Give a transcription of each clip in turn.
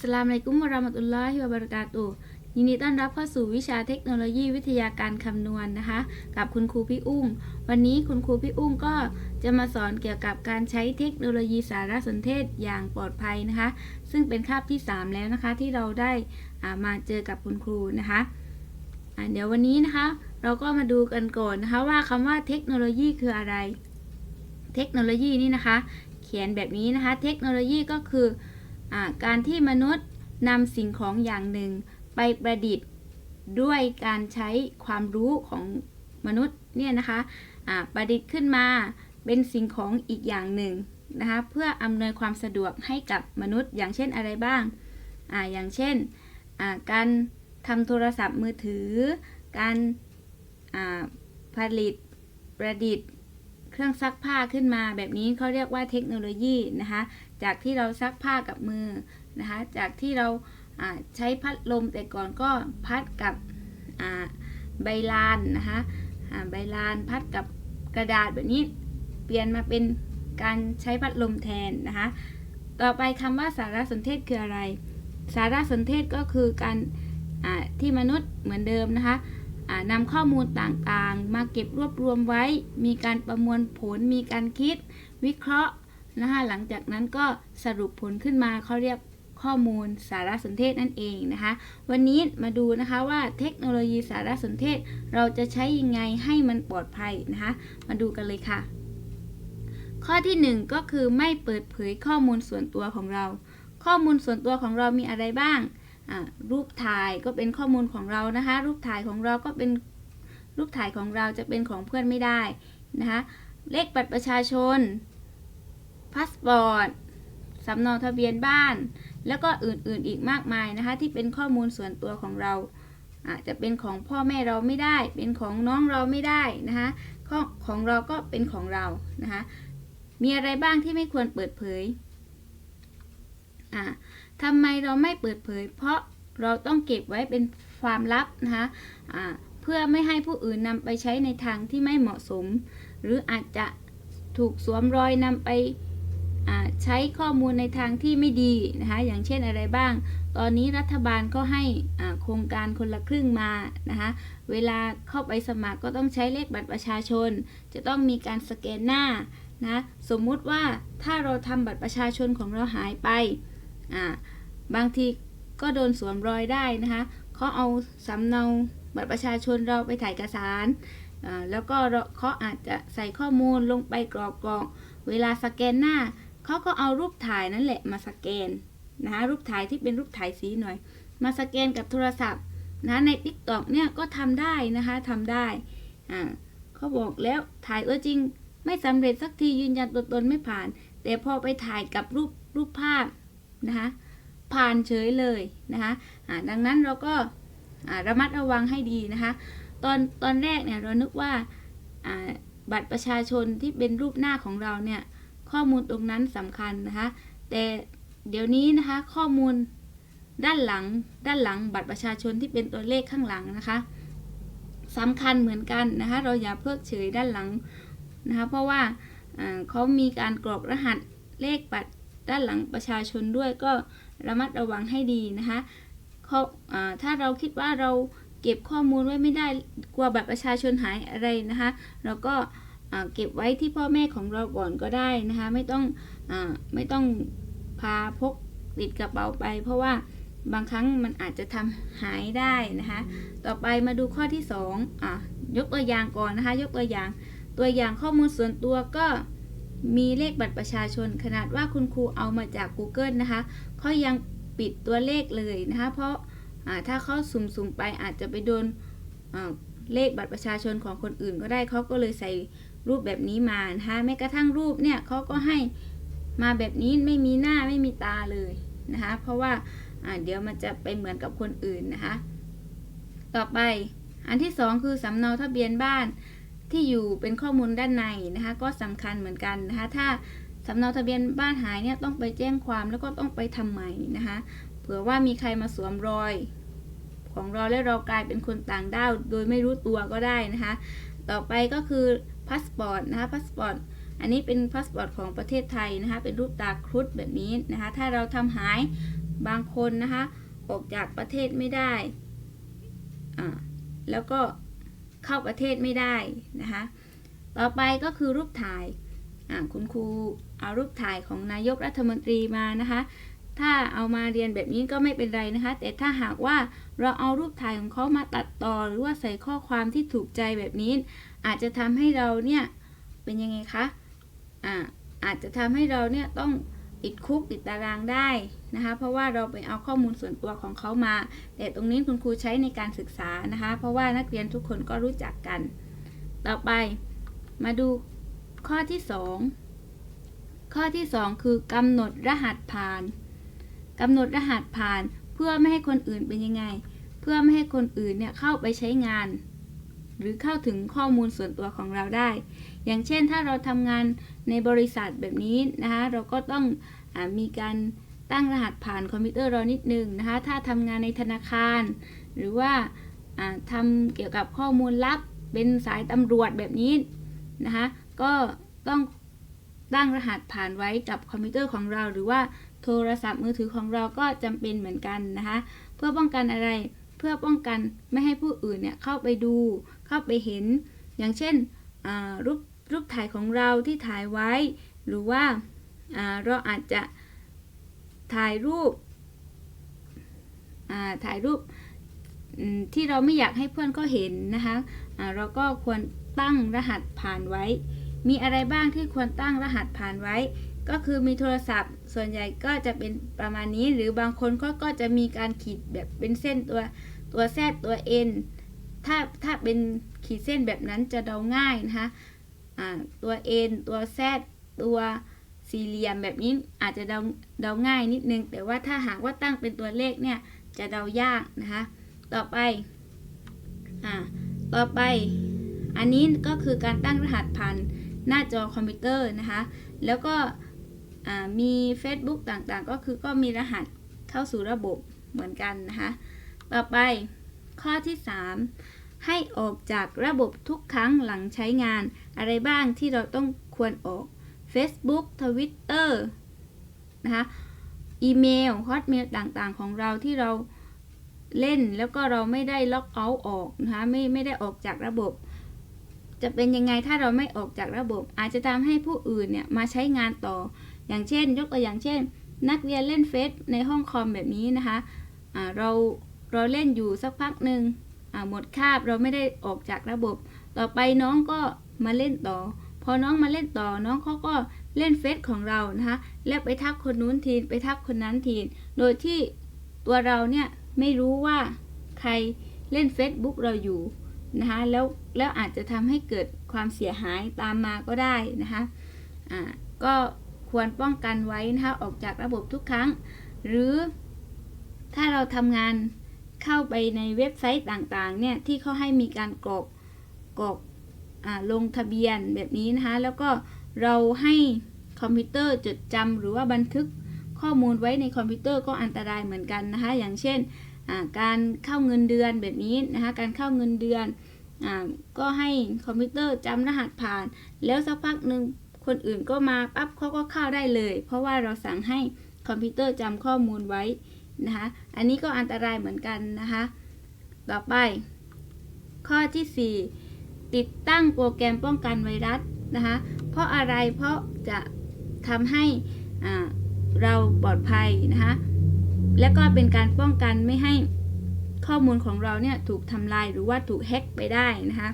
สลามอะลัยกุมรามตุลลอฮิวะบรากาตุยินดีต้อนรับเข้าสู่วิชาเทคโนโลยีวิทยาการคำนวณนะคะ กับคุณครูพี่อุ้มวันนี้คุณครูพี่อุ้มก็จะมาสอนเกี่ยวกับการใช้เทคโนโลยีสารสนเทศอย่างปลอดภัยนะคะ ซึ่งเป็นคาบที่ 3 แล้วนะคะที่เราได้ามาเจอกับคุณครูนะคะเดี๋ยววันนี้นะคะ เราก็มาดูกันก่อนนะคะว่าคำว่าเทคโนโลยีคืออะไร เทคโนโลยีนี่นะคะ เขียนแบบนี้นะคะ เทคโนโลยีก็คือ การที่มนุษย์นำสิ่งของอย่างหนึ่งไปประดิษฐ์ด้วยการใช้ความรู้ของมนุษย์เนี่ยนะคะประดิษฐ์ขึ้นมาเป็นสิ่งของอีกอย่างหนึ่งนะคะเพื่ออำนวยความสะดวกให้กับมนุษย์อย่างเช่นอะไรบ้างออย่างเช่นการทำโทรศัพท์มือถือ การผลิตประดิษฐ์ เครื่องซักผ้าขึ้นมาแบบนี้เขาเรียกว่าเทคโนโลยีนะคะ จากที่เราซักผ้ากับมือนะคะ จากที่เราใช้พัดลมแต่ก่อนก็พัดกับใบลานนะคะใบลานพัดกับกระดาษแบบนี้ เปลี่ยนมาเป็นการใช้พัดลมแทนนะคะ ต่อไปคำว่าสารสนเทศคืออะไร สารสนเทศก็คือการที่มนุษย์เหมือนเดิมนะคะนำข้อมูลต่างๆ มาเก็บรวบรวมไว้ มีการประมวลผล มีการคิด วิเคราะห์ นะคะหลังจากนั้นก็สรุปผลขึ้นมาเขาเรียกข้อมูลสารสนเทศนั่นเองนะคะ วันนี้มาดูนะคะว่าเทคโนโลยีสารสนเทศเราจะใช้ยังไงให้มันปลอดภัยนะคะ มาดูกันเลยค่ะ ข้อที่หนึ่งก็คือไม่เปิดเผยข้อมูลส่วนตัวของเรา ข้อมูลส่วนตัวของเรามีอะไรบ้าง รูปถ่ายก็เป็นข้อมูลของเรานะคะ รูปถ่ายของเราก็เป็นรูปถ่ายของเราจะเป็นของเพื่อนไม่ได้นะคะ เลขบัตรประชาชน พาสปอร์ตสำเนาทะเบียนบ้าน แล้วก็อื่นๆอีกมากมายนะคะ ที่เป็นข้อมูลส่วนตัวของเรา อาจจะเป็นของพ่อแม่เราไม่ได้ เป็นของน้องเราไม่ได้นะคะของเราก็เป็นของเรานะคะมีอะไรบ้างที่ไม่ควรเปิดเผยอ่าทำไมเราไม่เปิดเผย เพราะเราต้องเก็บไว้เป็นความลับนะคะอ่าเพื่อไม่ให้ผู้อื่นนำไปใช้ในทางที่ไม่เหมาะสม หรืออาจจะถูกสวมรอยนำไป ใช้ข้อมูลในทางที่ไม่ดีนะคะอย่างเช่นอะไรบ้าง ตอนนี้รัฐบาลก็ให้โครงการคนละครึ่งมานะคะเวลาเข้าไปสมัครก็ต้องใช้เลขบัตรประชาชน จะต้องมีการสแกนหน้านะสมมุติว่าถ้าเราทำบัตรประชาชนของเราหายไปบางทีก็โดนสวมรอยได้นะคะเขาเอาสำเนาบัตรประชาชนเราไปถ่ายเอกสารแล้วก็เราเขาอาจจะใส่ข้อมูลลงไปกรอกกรอกเวลาสแกนหน้า เขาก็เอารูปถ่ายนั่นแหละมาสแกนนะคะรูปถ่ายที่เป็นรูปถ่ายสีหน่อย มาสแกนกับโทรศัพท์นะใน t ิ k t o k เนี่ยก็ทำได้นะคะทำได้อ่าเขาบอกแล้วถ่ายเออจริงไม่สำเร็จสักทียืนยันตัวตนไม่ผ่าน แต่พอไปถ่ายกับรูปรูปภาพนะคะผ่านเฉยเลยนะคะะดังนั้นเราก็อ่าระมัดระวังให้ดีนะคะ ตอนตอนแรกเนี่ยเรานึกว่าอ่าบัตรประชาชนที่เป็นรูปหน้าของเราเนี่ย ข้อมูลตรงนั้นสำคัญนะคะ แต่เดี๋ยวนี้นะคะข้อมูลด้านหลังด้านหลังบัตรประชาชนที่เป็นตัวเลขข้างหลังนะคะสำคัญเหมือนกันนะคะ เราอย่าเพิกเฉยด้านหลังนะคะ เพราะว่าเขามีการกรอกรหัสเลขบัตรด้านหลังประชาชนด้วยก็ระมัดระวังให้ดีนะคะเขาถ้าเราคิดว่าเราเก็บข้อมูลไว้ไม่ได้กลัวบัตรประชาชนหายอะไรนะคะ เราก็ เก็บไว้ที่พ่อแม่ของเราก่อนก็ได้นะคะ ไม่ต้องอไม่ต้องพาพกติดกระเป๋าไป เพราะว่าบางครั้งมันอาจจะทำหายได้นะคะ ต่อไปมาดูข้อที่2อะยกตัวอย่างก่อนนะคะ ยกตัวอย่างตัวอย่างข้อมูลส่วนตัวก็มีเลขบัตรประชาชน ขนาดว่าคุณครูเอามาจาก Google นะคะเขายังปิดตัวเลขเลยนะคะ เพราะถ้าเขาสุ่มๆไปอาจจะไปโดนเลขบัตรประชาชนของคนอื่นก็ได้เขาก็เลยใส่ รูปแบบนี้มานะคะแม้กระทั่งรูปเนี่ยเขาก็ให้มาแบบนี้ไม่มีหน้าไม่มีตาเลยนะคะเพราะว่าเดี๋ยวมันจะไปเหมือนกับคนอื่นนะคะต่อไปอันที่สองคือสำเนาทะเบียนบ้านที่อยู่เป็นข้อมูลด้านในนะคะก็สำคัญเหมือนกันนะคะถ้าสำเนาทะเบียนบ้านหายเนี่ยต้องไปแจ้งความแล้วก็ต้องไปทำใหม่นะคะเผื่อว่ามีใครมาสวมรอยของเราและเรากลายเป็นคนต่างด้าวโดยไม่รู้ตัวก็ได้นะคะต่อไปก็คือ พาสปอร์ตนะคะพาสปอร์ตอันนี้เป็นพาสปอร์ตของประเทศไทยนะคะ เป็นรูปตาครุฑแบบนี้นะคะ ถ้าเราทำหายบางคนนะคะออกจากประเทศไม่ได้อ่าแล้วก็เข้าประเทศไม่ได้นะคะ ต่อไปก็คือรูปถ่ายอ่าคุณครูเอารูปถ่ายของนายกรัฐมนตรีมานะคะ ถ้าเอามาเรียนแบบนี้ก็ไม่เป็นไรนะคะ แต่ถ้าหากว่าเราเอารูปถ่ายของเขามาตัดต่อหรือว่าใส่ข้อความที่ถูกใจแบบนี้ อาจจะทำให้เราเนี่ยเป็นยังไงคะอ่าอาจจะทำให้เราเนี่ยต้องติดคุกติดตารางได้นะคะ เพราะว่าเราไปเอาข้อมูลส่วนตัวของเขามา แต่ตรงนี้คุณครูใช้ในการศึกษานะคะ เพราะว่านักเรียนทุกคนก็รู้จักกัน ต่อไปมาดูข้อที่ 2 ข้อที่ 2 คือกำหนดรหัสผ่านกำหนดรหัสผ่านเพื่อไม่ให้คนอื่นเป็นยังไง เพื่อไม่ให้คนอื่นเนี่ยเข้าไปใช้งาน หรือเข้าถึงข้อมูลส่วนตัวของเราได้ อย่างเช่นถ้าเราทำงานในบริษัทแบบนี้นะคะเราก็ต้องอมีการตั้งรหัสผ่านคอมพิวเตอร์เรานิดนึงนะคะ ถ้าทำงานในธนาคาร หรือว่าทำเกี่ยวกับข้อมูลลับเป็นสายตำรวจแบบนี้นะคะ ก็ต้องตั้งรหัสผ่านไว้กับคอมพิวเตอร์ของเรา หรือว่าโทรศัพท์มือถือของเราก็จำเป็นเหมือนกันนะคะ เพื่อป้องกันอะไร เพื่อป้องกันไม่ให้ผู้อื่นเนี่ยเข้าไปดู เข้าไปเห็น อย่างเช่นรูปรูปถ่ายของเราที่ถ่ายไว้ หรือว่าเราอาจจะถ่ายรูปถ่ายรูปที่เราไม่อยากให้เพื่อนก็เห็นนะคะอ่าเราก็ควรตั้งรหัสผ่านไว้ มีอะไรบ้างที่ควรตั้งรหัสผ่านไว้ ก็คือมีโทรศัพท์ส่วนใหญ่ก็จะเป็นประมาณนี้ หรือบางคนก็ก็จะมีการขีดแบบเป็นเส้นตัวตัวแซดตัวเอ็นถ้าถ้าเป็นขีดเส้นแบบนั้นจะเดาง่ายนะคะอ่าตัวเอ็นตัวแซดตัวสี่เหลี่ยมแบบนี้อาจจะเดาเดาง่ายนิดนึง แต่ว่าถ้าหากว่าตั้งเป็นตัวเลขเนี่ยจะเดายากนะคะต่อไปอ่าต่อไป อันนี้ก็คือการตั้งรหัสผ่านหน้าจอคอมพิวเตอร์นะคะ แล้วก็ มี Facebook ต่างๆ ก็คือก็มีรหัสเข้าสู่ระบบเหมือนกันนะคะ ต่อไปข้อที่ 3 ให้ออกจากระบบทุกครั้งหลังใช้งาน อะไรบ้างที่เราต้องควรออก Facebook Twitter นะคะอีเมลฮอตเมลต่างๆ ของเราที่เราเล่นแล้วก็เราไม่ได้ล็อกเอาท์ออกนะคะไม่ไม่ได้ออกจากระบบ จะเป็นยังไงถ้าเราไม่ออกจากระบบ อาจจะทำให้ผู้อื่นเนี่ยมาใช้งานต่อ อย่างเช่น ยกตัวอย่างเช่น นักเรียนเล่นเฟซในห้องคอมแบบนี้นะคะอ่าเราเราเล่นอยู่สักพักหนึ่งหมดคาบเราไม่ได้ออกจากระบบ ต่อไปน้องก็มาเล่นต่อ พอน้องมาเล่นต่อน้องเขาก็เล่นเฟซของเรานะคะแล้วไปทักคนนู้นทีไปทักคนนั้นทีโดยที่ตัวเราเนี่ยไม่รู้ว่าใครเล่น Facebook เราอยู่นะคะแล้วแล้วอาจจะทำให้เกิดความเสียหายตามมาก็ได้นะคะอ่าก็ ควรป้องกันไว้นะคะออกจากระบบทุกครั้ง หรือถ้าเราทำงานเข้าไปในเว็บไซต์ต่างๆเนี่ยที่เขาให้มีการกรอกกรอกอลงทะเบียนแบบนี้นะคะ แล้วก็เราให้คอมพิวเตอร์จดจำหรือว่าบันทึกข้อมูลไว้ในคอมพิวเตอร์ก็อันตรายเหมือนกันนะคะ อย่างเช่นการเข้าเงินเดือนแบบนี้นะคะ การเข้าเงินเดือนอก็ให้คอมพิวเตอร์จำรหัสผ่าน แล้วสักพักหนึ่ง คนอื่นก็มาปั๊บเขาก็เข้าได้เลย เพราะว่าเราสั่งให้คอมพิวเตอร์จำข้อมูลไว้นะคะ อันนี้ก็อันตรายเหมือนกันนะคะ ต่อไป ข้อที่ 4 ติดตั้งโปรแกรมป้องกันไวรัสนะคะ เพราะอะไร เพราะจะทำให้เราปลอดภัยนะคะ และก็เป็นการป้องกันไม่ให้ข้อมูลของเราเนี่ยถูกทำลายหรือว่าถูกแฮ็กไปได้นะคะ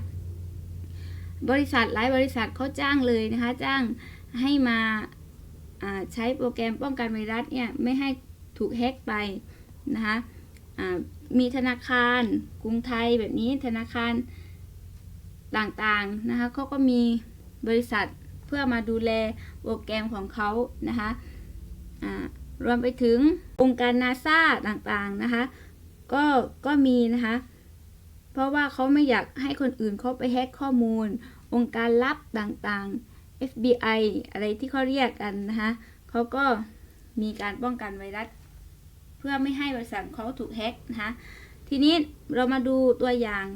บริษัทหลายบริษัทเขาจ้างเลยนะคะ จ้างให้มาใช้โปรแกรมป้องกันไวรัสเนี่ยไม่ให้ถูกแฮ็กไปนะคะมีธนาคารกรุงไทยแบบนี้ธนาคารต่างๆนะคะเขาก็มีบริษัทเพื่อมาดูแลโปรแกรมของเขานะคะรวมไปถึงองค์การนาซาต่างๆนะคะก็ก็มีนะคะ เพราะว่าเขาไม่อยากให้คนอื่นเขาไปแฮกข้อมูล องค์การลับต่างๆ FBI อะไรที่เขาเรียกกันนะคะเขาก็มีการป้องกันไวรัส เพื่อไม่ให้บริษัทเขาถูกแฮกนะคะทีนี้เรามาดูตัวอย่าง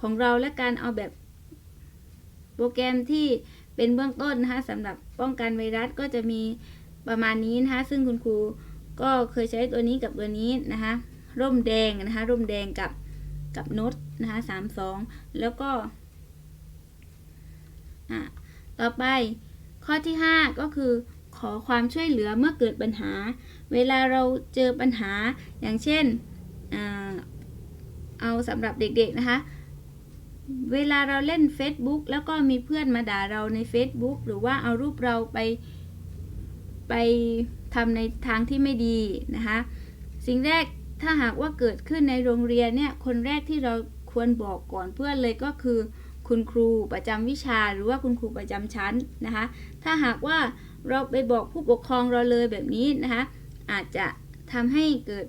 ของเราและการเอาแบบโปรแกรมที่เป็นเบื้องต้นนะคะสำหรับป้องกันไวรัสก็จะมีประมาณนี้นะคะซึ่งคุณครูก็เคยใช้ตัวนี้กับตัวนี้นะคะร่มแดงนะคะร่มแดงกับ กับโน้ตนะคะสามสองแล้วก็อะต่อไปข้อที่ห้าก็คือ ขอความช่วยเหลือเมื่อเกิดปัญหา เวลาเราเจอปัญหาอย่างเช่นเอาสำหรับเด็กๆนะคะ เวลาเราเล่น Facebook แล้วก็มีเพื่อนมาด่าเราใน Facebook หรือว่าเอารูปเราไปไปทำในทางที่ไม่ดีนะคะ สิ่งแรก ถ้าหากว่าเกิดขึ้นในโรงเรียนเนี่ย คนแรกที่เราควรบอกก่อนเพื่อนเลยก็คือ คุณครูประจำวิชาหรือว่าคุณครูประจำชั้นนะคะ ถ้าหากว่าเราไปบอกผู้ปกครองเราเลยแบบนี้นะคะ อาจจะทำให้เกิด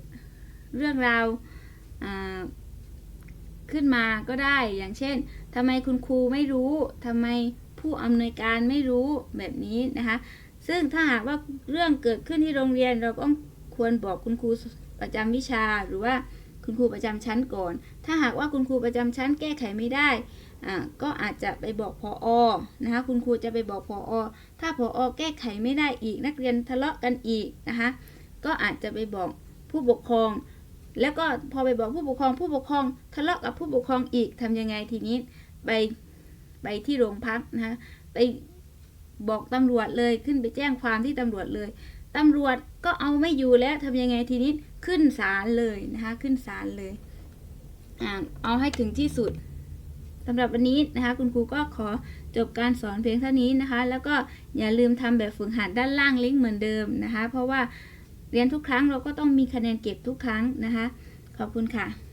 เรื่องราวขึ้นมาก็ได้ อย่างเช่นทำไมคุณครูไม่รู้ทำไมผู้อำนวยการไม่รู้แบบนี้นะคะ ซึ่งถ้าหากว่าเรื่องเกิดขึ้นที่โรงเรียนเราก็ควรบอกคุณครู ประจำวิชาหรือว่าคุณครูประจำชั้นก่อน ถ้าหากว่าคุณครูประจำชั้นแก้ไขไม่ได้ก็อาจจะไปบอกพออนะคะคุณครูจะไปบอกพออถ้าพออแก้ไขไม่ได้อีกนักเรียนทะเลาะกันอีกนะคะก็อาจจะไปบอกผู้ปกครอง แล้วก็พอไปบอกผู้ปกครอง ผู้ปกครองทะเลาะกับผู้ปกครองอีกทำยังไงทีนี้ไปไปที่โรงพักนะคะไปบอกตำรวจเลยขึ้นไปแจ้งความที่ตำรวจเลย ตำรวจก็เอาไม่อยู่แล้วทำยังไงทีนี้ขึ้นศาลเลยนะคะ ขึ้นศาลเลยอเอาให้ถึงที่สุดสำหรับวันนี้นะคะ คุณครูก็ขอจบการสอนเพียงเท่านี้นะคะ แล้วก็อย่าลืมทำแบบฝึกหัดด้านล่างลิงก์เหมือนเดิมนะคะ เพราะว่าเรียนทุกครั้งเราก็ต้องมีคะแนนเก็บทุกครั้งนะคะ ขอบคุณค่ะ